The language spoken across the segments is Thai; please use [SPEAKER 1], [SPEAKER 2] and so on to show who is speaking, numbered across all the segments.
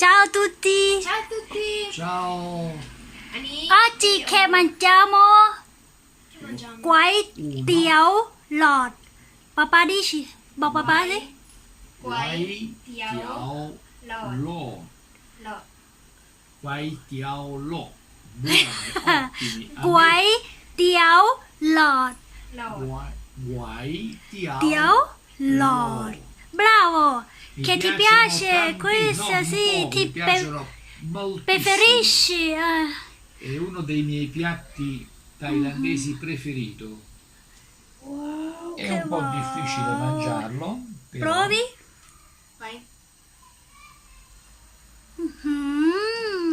[SPEAKER 1] Ciao tutti.
[SPEAKER 2] Ciao tutti.
[SPEAKER 3] Ciao.
[SPEAKER 1] Oggi che mangiamo? Quái tiếu lọt. Papà dici, bảo papà đi. Quái
[SPEAKER 2] tiếu
[SPEAKER 3] lọt. Lọt. Quái
[SPEAKER 1] tiếu lọt. Quái tiếu lọt. Quái tiếu lọt. Bravo.
[SPEAKER 3] Mi
[SPEAKER 1] che ti
[SPEAKER 3] piacciono
[SPEAKER 1] piace
[SPEAKER 3] tanti-
[SPEAKER 1] questa
[SPEAKER 3] no,
[SPEAKER 1] sì
[SPEAKER 3] no,
[SPEAKER 1] ti
[SPEAKER 3] mi
[SPEAKER 1] pe-
[SPEAKER 3] piacciono moltissimo.
[SPEAKER 1] preferisci eh,
[SPEAKER 3] È uno dei miei piatti thailandesi preferito. È
[SPEAKER 1] che
[SPEAKER 3] un po'
[SPEAKER 1] buono.
[SPEAKER 3] difficile mangiarlo. però-
[SPEAKER 1] provi
[SPEAKER 2] Vai.
[SPEAKER 1] หืม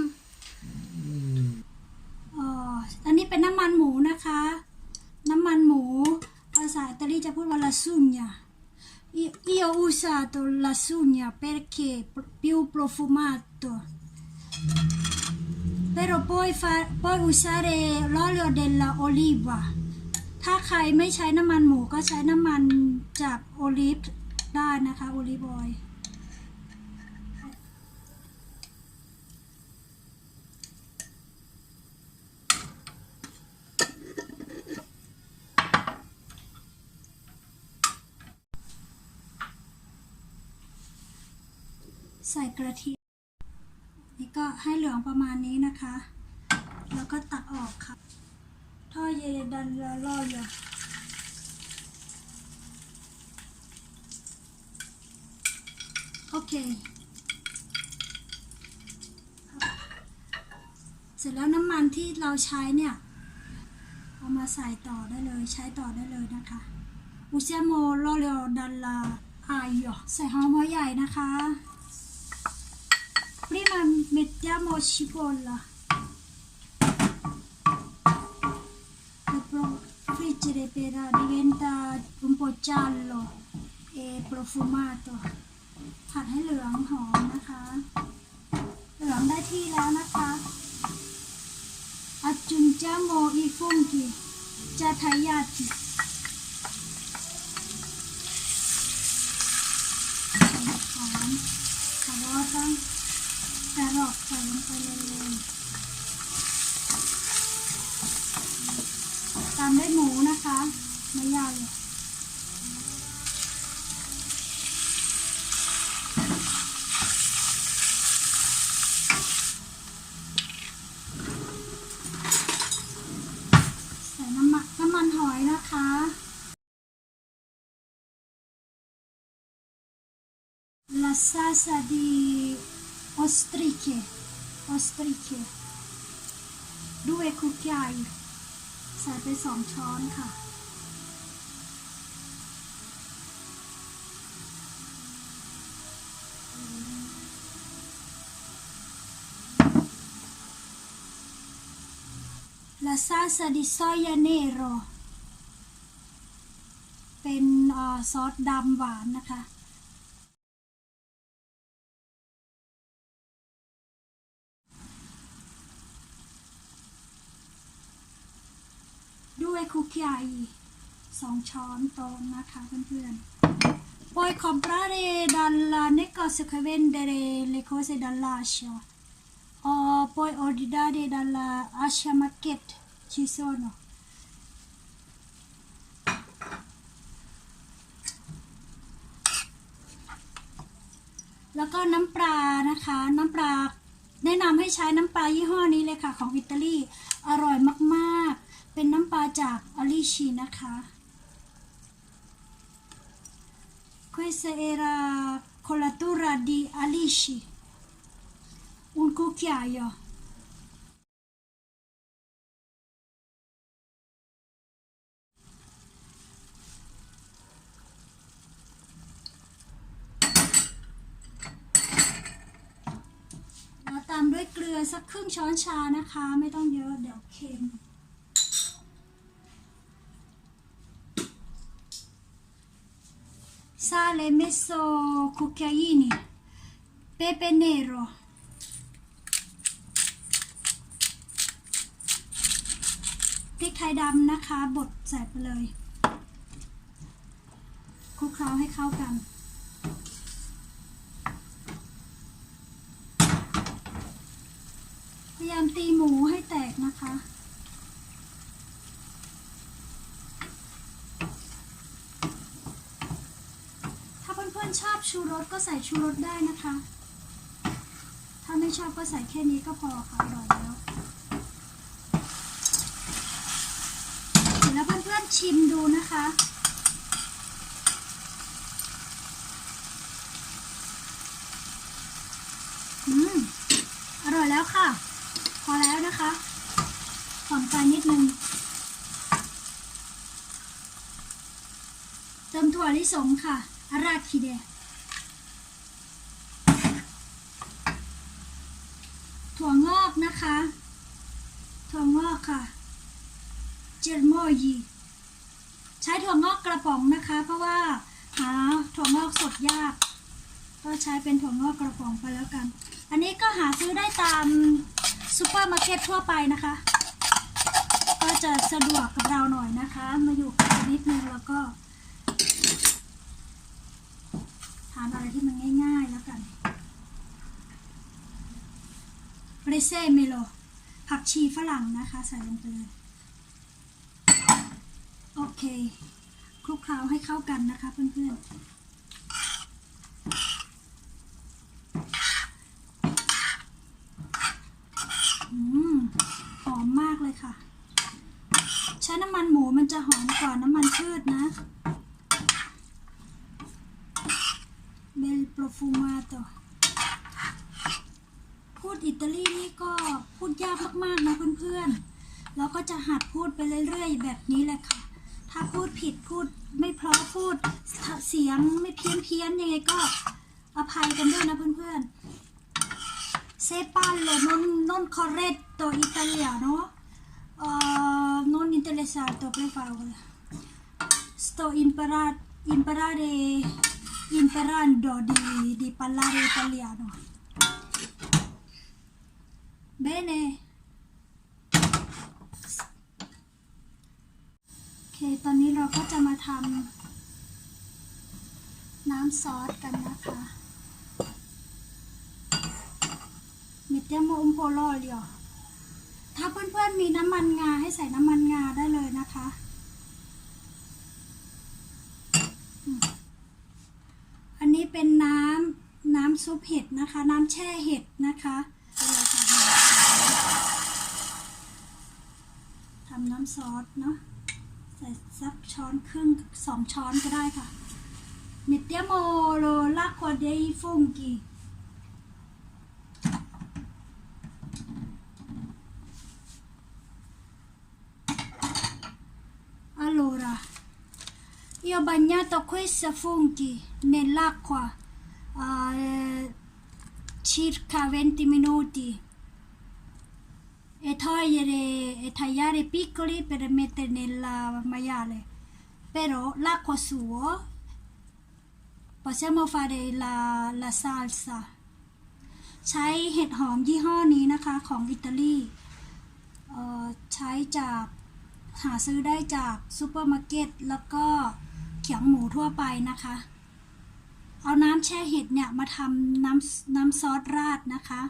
[SPEAKER 3] Mm,
[SPEAKER 1] อ๋ออันนี้เป็นน้ำมันหมูนะคะ น้ำมันหมู ภาษาอิตาลีจะพูดว่า lasugna Io, io ho usato lasugna perché è più profumato però puoi, far, puoi usare l'olio dell'oliva ถ้าใครไม่ใช้น้ำมันหมูก็ใช้น้ำมันจากโอลิฟได้นะคะโอลิฟออยล์ ใส่กระเทียมนี่ก็ให้เหลืองประมาณนี้นะคะ แล้วก็ตักออกค่ะท่อเยดันละล่อเลยโอเค เสร็จแล้วน้ำมันที่เราใช้เนี่ย เอามาใส่ต่อได้เลยใช้ต่อได้เลยนะคะ usiamo l'olio dalla aglio ใส่หอมหัวใหญ่นะคะ prima mettiamo cipolla dopo friggere per diventa un po' giallo e profumato ผัดให้เหลืองหอมนะคะ เหลืองได้ที่แล้วนะคะ aggiungiamo i funghi già tagliati หอมคารอทแครอทใส่ลงไปเลยตามด้วยหมูนะคะ ไม่ยากเลย ใส่น้ำมันน้ำมันหอยนะคะ la salsa di ostriche ostriche due cucchiai ใส่ไปสองช้อนค่ะ la salsa di soia nero เป็นซอสดำหวานนะคะ วยคุกกี้ไอสองช้อนโต๊ะนะคะเพื่อนๆ Puoi comprare dal negozio che vendere le cose dall'Asia o puoi ordinare dalla Asia Market ci sono แล้วก็น้ำปลานะคะ น้ำปลาแนะนำให้ใช้น้ำปลายี่ห้อนี้เลยค่ะ ของอิตาลี อร่อยมาก ๆ เป็นน้ำปลาจากอลิชีนะคะ Questa era colatura di Alici un cucchiaio แล้วตามด้วยเกลือสักครึ่งช้อนชานะคะ ไม่ต้องเยอะเดี๋ยวเค็ม sale messo cucchiaini pepe nero พริกไทยดำนะคะบดใส่ไปเลยคลุกเคล้าให้เข้ากัน พยายามตีหมูให้แตกนะคะ ถ้าเพื่อนๆชอบชูร สก็ใส่ชูรสได้นะคะ ถ้าไม่ชอบก็ใส่แค่นี้ก็พอค่ะอร่อยแล้วเดี๋ยวแล้วเพื่อนๆชิมดูนะคะอืมอร่อยแล้วค่ะ พอแล้วนะคะหอมไฟนิดนึงเติมถั่วลิสงค่ะ อาราคิเดะถั่วงอก นะคะถั่วงอกค่ะ เจลโมยีใช้ถั่วงอกกระป๋องนะคะ เพราะว่าหาถั่วงอกสดยาก ก็ใช้เป็นถั่วงอกกระป๋องไปแล้วกัน อันนี้ก็หาซื้อได้ตามซูเปอร์มาร์เก็ตทั่วไปนะคะ ก็จะสะดวกกับเราหน่อยนะคะ มาอยู่กันนิดนึงแล้วก็ทานอะไรที่มันง่าย ๆ แล้วกัน เรเซ่เมโล ผักชีฝรั่งนะคะ ใส่ลงไปเลย โอเค คลุกเคล้าให้เข้ากันนะคะ เพื่อนๆหอมมากเลยค่ะ ใช้น้ำมันหมูมันจะหอมกว่าน้ำมันพืชนะ เบลโปรฟูมาโต ดอิตาลีนี่ก็พูดยากมากๆนะเพื่อนๆเราก็จะหัดพูดไปเรื่อยๆ แบบนี้แหละค่ะ ถ้าพูดผิดพูดไม่เพราะพูดเสียงไม่เพี้ยนเพี้ยนๆยังไงก็อภัยกันด้วยนะเพื่อนๆ เซปาโลนนนนคอร์เรตโตอิตาเลียโนเอ่อ non interessato per favore sto imparando imparare imparando di, di parlare italiano bene โอเค ตอนนี้เราก็จะมาทำน้ำซอสกันนะคะ mettiamo un po' l'olio ถ้าเพื่อนๆมีน้ำมันงาให้ใส่น้ำมันงาได้เลยนะคะอันนี้เป็นน้ำน้ำซุปเห็ดนะคะ น้ำแช่เห็ดนะคะทำน้ำซอสเนาะใส่สักช้อนครึ่งสองช้อนก็ได้ค่ะ mettiamo lo- l'acqua dei funghi Allora, io ho bagnato questi funghi nell'acqua eh, circa 20 minuti e togliere e tagliare piccoli per mettere nel maiale. Però l'acqua sua possiamo fare la, la salsa. ใช้เห็ดหอมยี่ห้อนี้นะคะของอิตาลีใช้จากหาซื้อได้จากซูเปอร์มาร์เก็ตแล้วก็เขียงหมูทั่วไปนะคะ เอาน้ำแช่เห็ดเนี่ยมาทำน้ำน้ำซอสราดนะคะ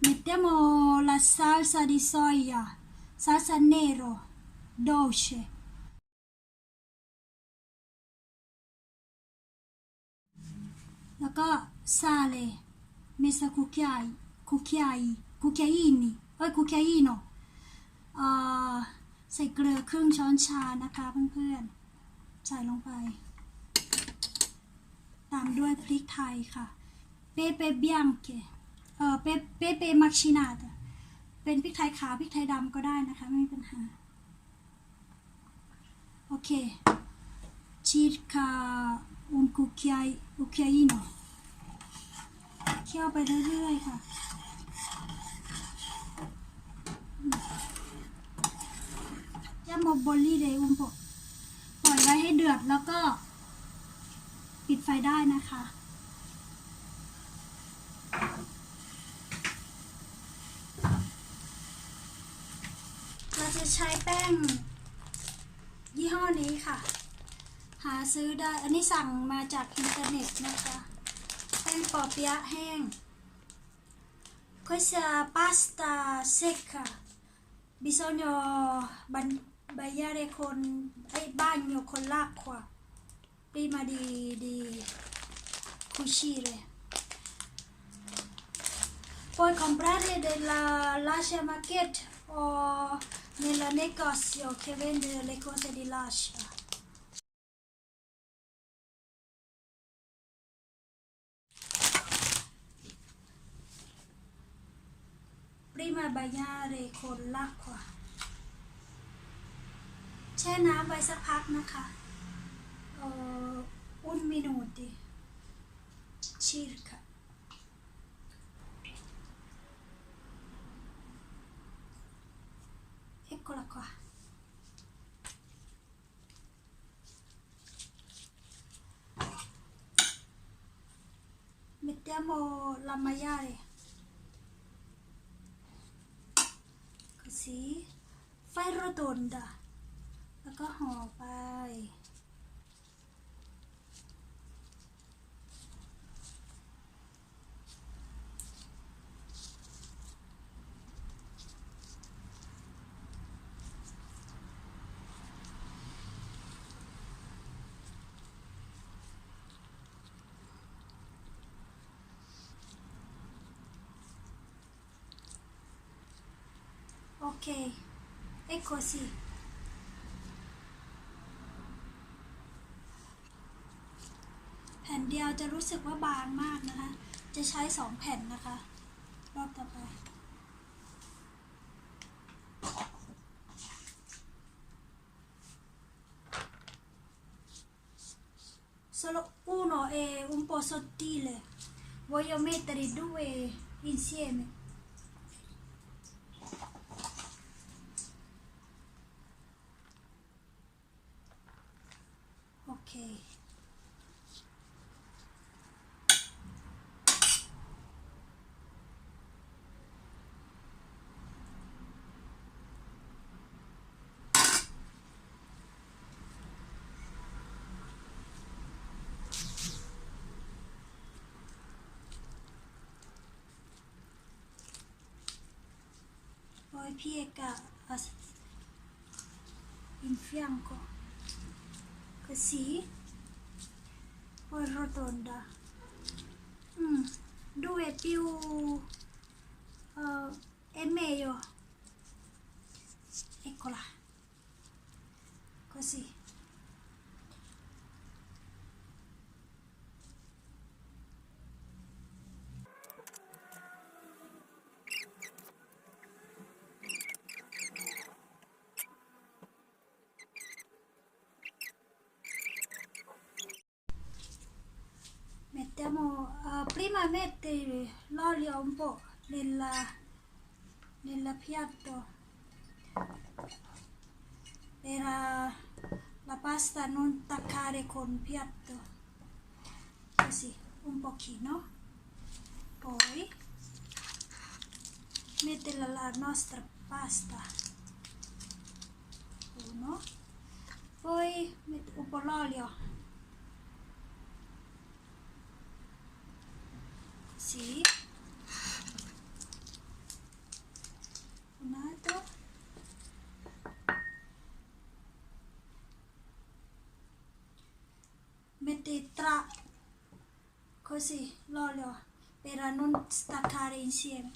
[SPEAKER 1] Mettiamo la salsa di soia, salsa nero, dolce. แล้วก็ซาเลเมซาคุกยายคุกยายคุกยา salsa di soia, salsa nero, dolce. Laka sale, messa cucchiai, cucchiai, cucchiaini, o cucchiaino. Uh, ใส่เกลือครึ่งช้อนชานะคะเพื่อนๆ ใส่ลงไป ตามด้วยพริกไทยค่ะ เปเปเบียงเกเออเปเปเปมักชินาตะ เป็นพริกไทยขาวพริกไทยดำก็ได้นะคะ ไม่มีปัญหา โอเค circa un cucchiaino เคี่ยวไปเรื่อยๆค่ะย่ามาบอลลี่เดย์อุ้มปปล่อยไว้ให้เดือดแล้วก็ ปิดไฟได้นะคะ เราจะ ใช้แป้ง ยี่ห้อนี้ค่ะ หาซื้อได้ อันนี้สั่งมาจากอินเทอร์เน็ตนะคะ แป้งปอเปี๊ยะแห้ง Questa pasta secca bisogna ban- bagnare con eh, bagno con l'acqua prima di, di cucire. Puoi comprare della lascia market o nel negozio che vende le cose di lascia. Prima bagnare con l'acqua แช่น้ำไว้สักพักนะคะเอ่อ un minuti circa eccola qua mettiamo la maiale così ไฟรโดนดาแล้วก็ห่อไป ok è così แผ่นเดียวจะรู้สึกว่าบางมากนะคะ จะใช้สองแผ่นนะคะ รอบต่อไปสโล uno è un po' sottile voglio mettere due insieme poi piega in fianco così poi rotonda. Mm, due più uh, è meglio. Eccola. Così mettiamo uh, prima metti l'olio un po' nella, nella piatto. Per uh, la pasta non taccare con piatto. Così un pochino. Poi metti la, nostra pasta. Uno. Poi metti un po' l'olio Sì. Un altro. Metti tra così l'olio per non staccare insieme.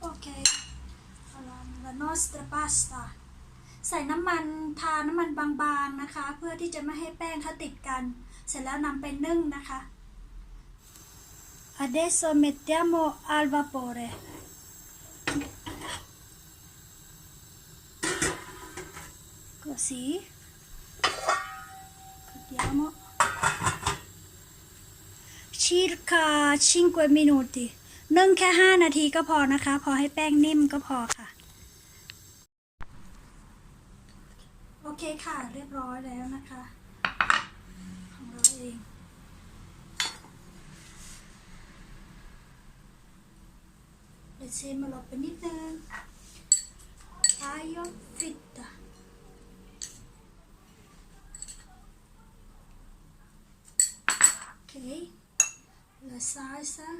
[SPEAKER 1] Ok, allora la nostra pasta ใส่น้ำมันทาน้ำมันบางๆนะคะ เพื่อที่จะไม่ให้แป้งเขาติดกัน เสร็จแล้วนำไปนึ่งนะคะ adesso mettiamo al vapore così vediamo circa 5 minuti นึ่งแค่ 5 นาทีก็พอนะคะ พอให้แป้งนิ่มก็พอค่ะ โอ เคค่ะ เรียบร้อยแล้วนะคะ ของเราเองเดี๋ยวเซมาลบไปนิดนึงอายอฟิตาโอเคเหลือซ้ายซะ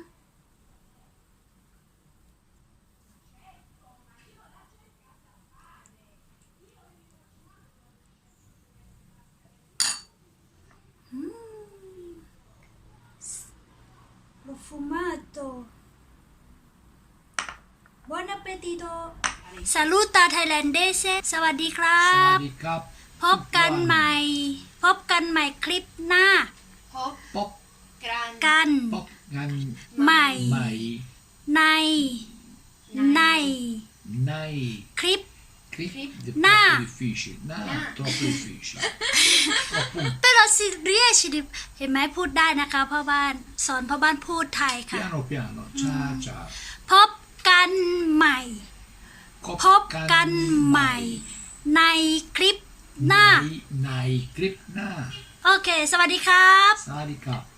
[SPEAKER 1] Profumato. Buon appetito. Saluta thailandese สวัสดีครั
[SPEAKER 3] สวั
[SPEAKER 1] บ
[SPEAKER 3] สดีครับ
[SPEAKER 1] พบกันใหม่ พบกันใหม่คลิปหน้า
[SPEAKER 2] Hop
[SPEAKER 3] ป๊อก
[SPEAKER 2] gran
[SPEAKER 1] กัน
[SPEAKER 3] ป๊อกงัน
[SPEAKER 1] ใหม่
[SPEAKER 3] ใหม่
[SPEAKER 1] ใน ใน
[SPEAKER 3] ใน
[SPEAKER 1] คลิป
[SPEAKER 3] คลิป
[SPEAKER 1] หน้า
[SPEAKER 3] troppo difficile หน้า troppo difficile troppo
[SPEAKER 1] เป็นเราสิเรียชิดิเห็นไหมพูดได้นะคะพ่อบ้านสอนพ่อบ้านพูดไทยค่ะ
[SPEAKER 3] piano piano ciao ciao
[SPEAKER 1] พบกันใหม่ พบกันใหม่ ในคลิปหน้า
[SPEAKER 3] ในในคลิปหน้า
[SPEAKER 1] โอเค สวัสดีครับ
[SPEAKER 3] สวัสดีครับ